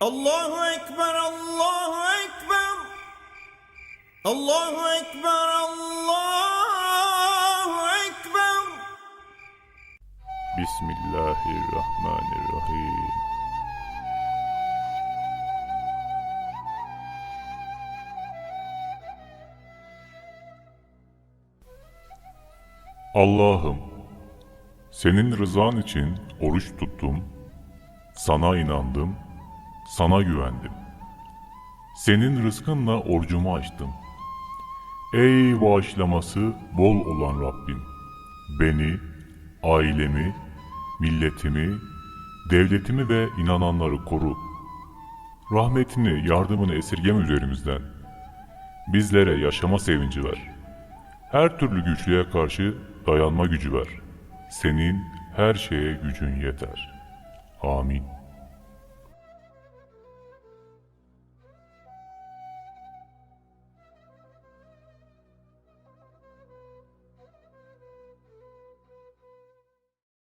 Allahu Ekber, Allahu Ekber. Allahu Ekber, Allahu Ekber. Bismillahirrahmanirrahim. Allah'ım, senin rızan için oruç tuttum, sana inandım, sana güvendim. Senin rızkınla orucumu açtım. Ey bağışlaması bol olan Rabbim, beni, ailemi, milletimi, devletimi ve inananları koru. Rahmetini, yardımını esirgeme üzerimizden. Bizlere yaşama sevinci ver. Her türlü güçlüğe karşı dayanma gücü ver. Senin her şeye gücün yeter. Amin.